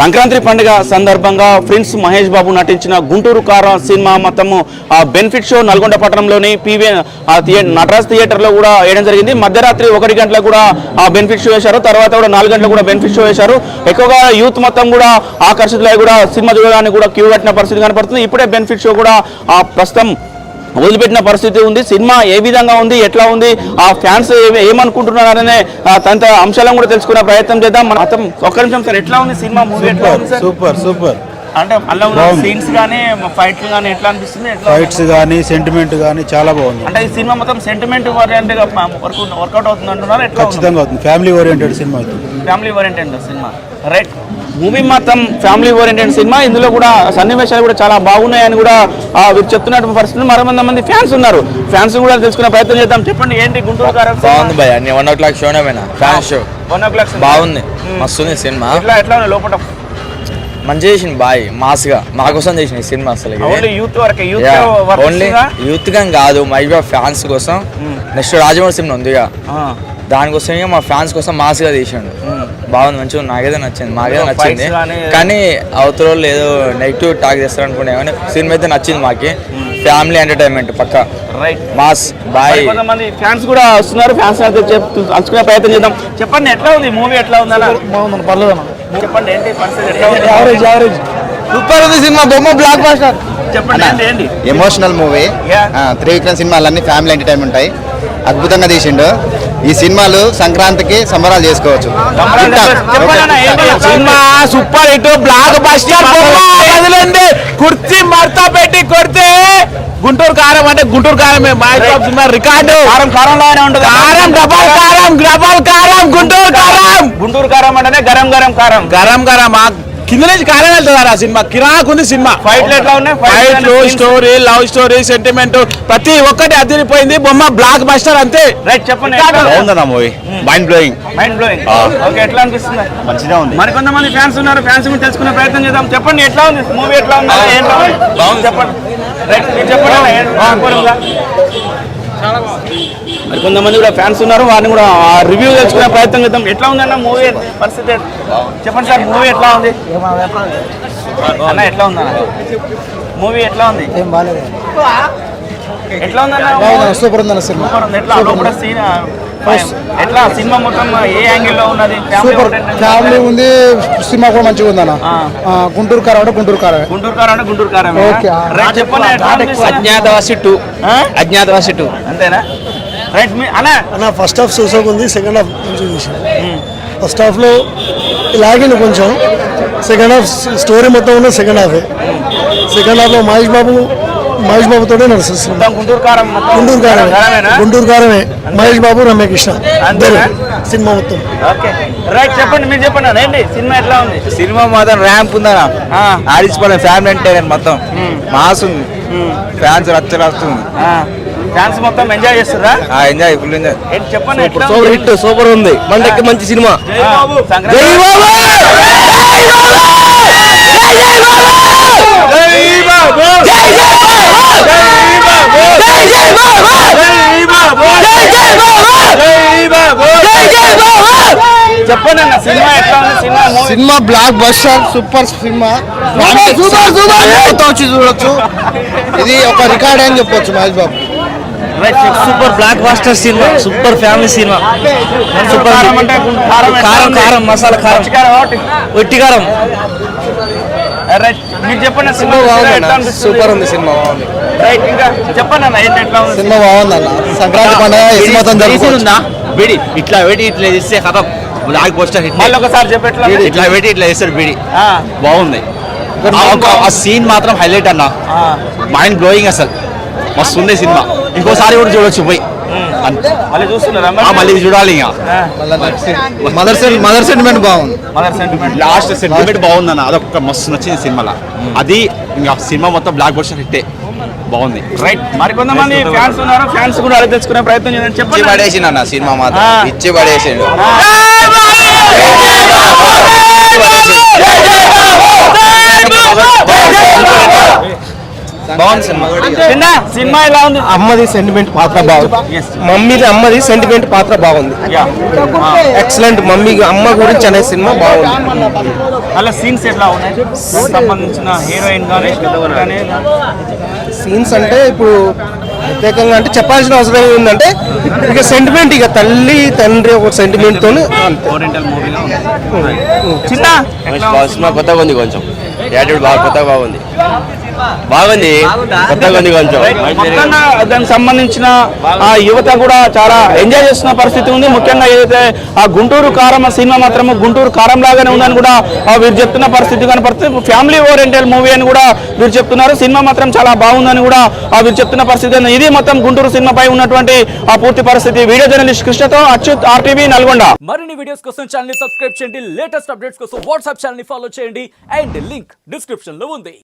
సంక్రాంతి పండుగ సందర్భంగా ప్రిన్స్ మహేష్ బాబు నటించిన గుంటూరు కార సినిమా మొత్తము ఆ బెనిఫిట్ షో నల్గొండ పట్టణంలోని పివి నటరాజ్ థియేటర్లో కూడా వేయడం జరిగింది. మధ్యరాత్రి ఒకటి గంటలకు కూడా ఆ బెనిఫిట్ షో వేశారు. తర్వాత కూడా నాలుగు గంటలకు కూడా బెనిఫిట్ షో వేశారు. ఎక్కువగా యూత్ మొత్తం కూడా ఆకర్షితులై కూడా సినిమా చూడడానికి కూడా క్యూ కట్టిన పరిస్థితి కనపడుతుంది. ఇప్పుడే బెనిఫిట్ షో కూడా ప్రస్తుతం వదిలిపెట్టిన పరిస్థితి ఉంది. సినిమా ఏ విధంగా ఉంది? ఎట్లా ఉంది? ఆ ఫ్యాన్స్ ఏమి- ఏమనుకుంటున్నారనే ఆ, తనంత అంశాలను కూడా తెలుసుకునే ప్రయత్నం చేద్దాం. మన ఒక్క నిమిషం సార్ ఎట్లా ఉంది సినిమా? Movie super super. అంటే అలా. సీన్స్ కానీ ఫైట్లు కానీ ఎట్లా అనిపిస్తుంది? ఎట్లా ఫైట్స్ కానీ సెంటిమెంట్ కానీ చాలా బాగుంది. అంటే ఈ సినిమా మొత్తం సెంటిమెంట్ ఓరియంటెడ్గా వర్క్ వర్కౌట్ అవుతుంది అంటున్నారు? ఎట్లా ఖచ్చితంగా అవుతుంది. ఫ్యామిలీ ఓరియంటెడ్ సినిమా అవుతుంది family oriented cinema. Right movie మొత్తం ఫ్యామిలీ ఓరియంటెడ్ సినిమా. ఇందులో కూడా సన్నివేశాలు కూడా చాలా బాగున్నాయని కూడా ఆ, వీరు చెప్తున్నటువంటి పరిస్థితులు. మరో మంది ఫ్యాన్స్ ఉన్నారు. ఫ్యాన్స్ కూడా తెలుసుకునే ప్రయత్నం చేద్దాం. చెప్పండి ఏంటి గుంటూరు కారం బాగుంది భయ వన్ ఓ క్లాక్ షోనే పోయినా fan show one o'clock బాగుంది. మస్తు ఉంది సినిమా. ఎట్లా ఎట్లా ఉంది లోపల? మంచిగా చేసింది బాయ్ మాస్గా మా కోసం చేసిన ఈ సినిమా అసలు ఓన్లీ యూత్ వరకే యూత్ ఓన్లీ యూత్గా కాదు మై ఫ్యాన్స్ కోసం. నెక్స్ట్ రాజమౌళి సినిమా ఉంది ఇక. దానికోసం ఇక మా ఫ్యాన్స్ కోసం మాస్గా తీసాడు బాగుంది మంచిగా ఉంది. నాకైతే నచ్చింది మాకైతే Fights నచ్చింది కానీ అవతల వాళ్ళు ఏదో నెగిటివ్ టాక్ చేస్తారు అనుకునే కానీ సినిమా అయితే నచ్చింది మాకి. ఫ్యామిలీ ఎంటర్టైన్మెంట్ పక్క. Right mass boy. కొంతమంది ఫ్యాన్స్ కూడా వస్తున్నారు ఫ్యాన్స్ అయితే ప్రయత్నం చేద్దాం. చెప్పండి ఎట్లా ఉంది? మూవీ ఎట్లా ఉంది అలా బాగుంది పర్లేదు చెప్పండి ఏంటి పరిస్థితి? ఎట్లా ఉంది యావరేజ్ యావరేజ్ సూపర్ ఉంది సినిమా బొమ్మ బ్లాక్ బాస్టర్ చెప్పండి ఏంటి? ఏంటి ఎమోషనల్ మూవీ. త్రివిక్రమ్ సినిమాలన్నీ ఫ్యామిలీ ఎంటర్టైన్మెంట్ ఉంటాయి. అద్భుతంగా తీసిండు. ఈ సినిమాలు సంక్రాంతికి సంబరాలు చేసుకోవచ్చు. Cinema super hit blockbuster వదిలేండి కుర్చీ మడత పెట్టి కొడితే గుంటూరు కారం అంటే గుంటూరు కారమే సినిమా రికార్డు. కారం కారంలానే ఉంటుంది కారం డబల్ కారం డబల్ కారం గుంటూరు కారం. గుంటూరు కారం అంటేనే గరం గరం కారం. గరం గరం కింద నుంచి వెళ్తుంది ఆ సినిమా? కిరాక్ ఉంది సినిమా. ఫైట్లు ఎట్లా ఉన్నాయి? ఫైట్లు స్టోరీ లవ్ స్టోరీ సెంటిమెంట్ ప్రతి ఒక్కటి అదిరిపోయింది. బొమ్మ బ్లాక్ బస్టర్ అంతే. రైట్ చెప్పండి. బాగుందన్న movie mind blowing mind blowing okay ఎట్లా అనిపిస్తుంది? మంచిగా ఉంది. మరి కొంతమంది ఫ్యాన్స్ ఉన్నారు. ఫ్యాన్స్ గురించి తెలుసుకునే ప్రయత్నం చేద్దాం. చెప్పండి ఎట్లా ఉంది? మూవీ ఎట్లా ఉంది? ఏంటో? చెప్పండి. రైట్ మీరు చెప్పండి? మరి కొంతమంది కూడా ఫ్యాన్స్ ఉన్నారు వారిని కూడా రివ్యూ తెలుసుకునే ప్రయత్నం చేద్దాం. ఎట్లా ఉంది అన్న మూవీ పరిస్థితి చెప్పండి సార్ మూవీ ఎట్లా ఉంది? అన్న ఎట్లా ఉంది? అన్న మూవీ ఎట్లా ఉంది ఎట్లా ఉంది అన్న సూపర్ ఉందన్న సినిమా. సూపర్ ఉంది. ఎట్లా? లోపల సీన్ ఎట్లా? సినిమా మొత్తం ఏ యాంగిల్లో ఉన్నది? సూపర్. ఫ్యామిలీ ఉంది సినిమా కూడా మంచిగా ఉందన్న. గుంటూరు కారం అంటే గుంటూరు కారమే గుంటూరు కారం అంటే గుంటూరు కారం ఓకే. చెప్పండి? అజ్ఞాతవాసి టూ? అజ్ఞాతవాసి టూ అంతేనా? రైట్ మీ అన్న. అన్న ఫస్ట్ హాఫ్ చూసాక ఉంది సెకండ్ హాఫ్ కొంచెం చూసాను ఫస్ట్ హాఫ్లో లాగింది కొంచెం. సెకండ్ హాఫ్ స్టోరీ మొత్తం ఉన్న సెకండ్ హాఫ్ సెకండ్ హాఫ్లో మహేష్ బాబు మహేష్ బాబుతోనే నడుస్తుంది. గుంటూరు కారం మొత్తం? గుంటూరు కారమే. కారమేనా? గుంటూరు కారమే. మహేష్ బాబు ఇద్దరు అంతేనా? సినిమా మొత్తం. ఓకే. రైట్ చెప్పండి మీరు చెప్పండి సినిమా ఎట్లా ఉంది? సినిమా మాత్రం ర్యాంప్ ఉందనా ఆ. ఆడిచిపోయిన ఫ్యామిలీ అంటే మొత్తం. మాస్ ఉంది. ఫ్యాన్స్ రచ్చ వస్తుంది ఫ్యాన్స్ మొత్తం ఎంజాయ్ చేస్తారా ఎంజాయ్ ఫుల్ ఎంజాయ్. ఏంటి చెప్పండి ఎట్లా సూపర్ హిట్ సూపర్ ఉంది. మనకి మంచి సినిమా. సంక్రాంతి చెప్పండి అన్న సినిమా ఎట్లా ఉంది? Cinema movie? Cinema blockbuster super cinema. మొత్తం వచ్చి చూడొచ్చు. ఇది ఒక రికార్డ్ అని చెప్పొచ్చు Mahesh Babu. Super blockbuster cinema super family cinema. Super Kaaram Kaaram masala కారం. ఒట్టి కారం. రైట్ మీరు చెప్పండి సినిమా అనిపిస్తుంది? సూపర్ ఉంది సినిమా బాగుంది. రైట్ ఇంకా చెప్పండి అన్న ఏంటి ఎట్లా ఉంది? సినిమా బాగుందన్న సంక్రాంతి పండుగ మొత్తం జరుపుకోవచ్చు. బిడి ఇట్లా పెట్టి ఇట్లా చేస్తే కథ బ్లాక్ బస్టర్ హిట్ మళ్ళీ ఒకసారి చెప్పి ఎట్లా ఉంది? ఇట్లా పెట్టి ఇట్లా చేస్తాడు బిడి. ఆ, బాగుంది. ఆ సీన్ మాత్రం హైలైట్ అన్న. మైండ్ బ్లోయింగ్ అసలు. మస్తు ఉంది సినిమా. ఇంకోసారి కూడా చూడొచ్చు పోయి. అంతే. మళ్ళీ చూస్తున్నారా ఆ, మళ్ళీ చూడాలి ఇంకా. మదర్ మదర్ సెంటిమెంట్ బాగుంది. మదర్ సెంటిమెంట్ లాస్ట్ సెంటిమెంట్ బాగుందన్న. అదొక మస్తు నచ్చింది సినిమాలో. అది ఇంకా సినిమా మొత్తం బ్లాక్ బస్టర్ హిట్టే. బాగుంది. రైట్ మరి కొంతమంది ఫ్యాన్స్ ఉన్నారు. ఫ్యాన్స్ కూడా అడిగి తెచ్చుకునే ప్రయత్నం చేయండి. ఇచ్చి చెప్పండి. పడేసిండు అన్న సినిమా మాత్రం. ఆ. ఇచ్చి పడేసిండు. బాగుంది సినిమా. చిన్న సినిమా ఎలా ఉంది? అమ్మది సెంటిమెంట్ పాత్ర బాగుంది. మమ్మీది అమ్మది సెంటిమెంట్ పాత్ర బాగుంది. ఎక్సలెంట్ మమ్మీ అమ్మ గురించి అనే సినిమా బాగుంది. అలా సీన్స్ ఎట్లా ఉన్నాయి? సంబంధించిన హీరోయిన్ కానీ కానీ సీన్స్ అంటే ఇప్పుడు ప్రత్యేకంగా అంటే చెప్పాల్సిన అవసరం ఏంటంటే ఇక సెంటిమెంట్ ఇక తల్లి తండ్రి ఒక సెంటిమెంట్ తోని చిన్న కొత్తగా ఉంది కొంచెం. యాటిట్యూడ్ బాగా కొత్తగా బాగుంది. బాగుంది? కొత్తగా ఉంది కొంచెం. దానికి సంబంధించిన ఆ యువత కూడా చాలా ఎంజాయ్ చేస్తున్న పరిస్థితి ఉంది. ముఖ్యంగా ఏదైతే ఆ గుంటూరు కారం సినిమా మాత్రం గుంటూరు కారం లాగానే ఉందని కూడా ఆ వీరు చెప్తున్న పరిస్థితి కనపడుతుంది. ఫ్యామిలీ ఓరియంటెడ్ మూవీ అని కూడా వీరు చెప్తున్నారు. సినిమా మాత్రం చాలా బాగుందని కూడా ఆ వీరు చెప్తున్న పరిస్థితి. ఇది మొత్తం గుంటూరు సినిమాపై ఉన్నటువంటి ఆ పూర్తి పరిస్థితి. వీడియో జర్నలిస్ట్ కృష్ణతో అచ్యుత్ ఆర్టీవీ నల్గొండ. మరిన్ని వీడియోస్ కోసం ఛానల్ సబ్స్క్రైబ్ చేయండి. లేటెస్ట్ అప్డేట్స్ కోసం వాట్సాప్ ఛానల్ ఫాలో చేయండి. అండ్ లింక్ డిస్క్రిప్షన్లో ఉంది.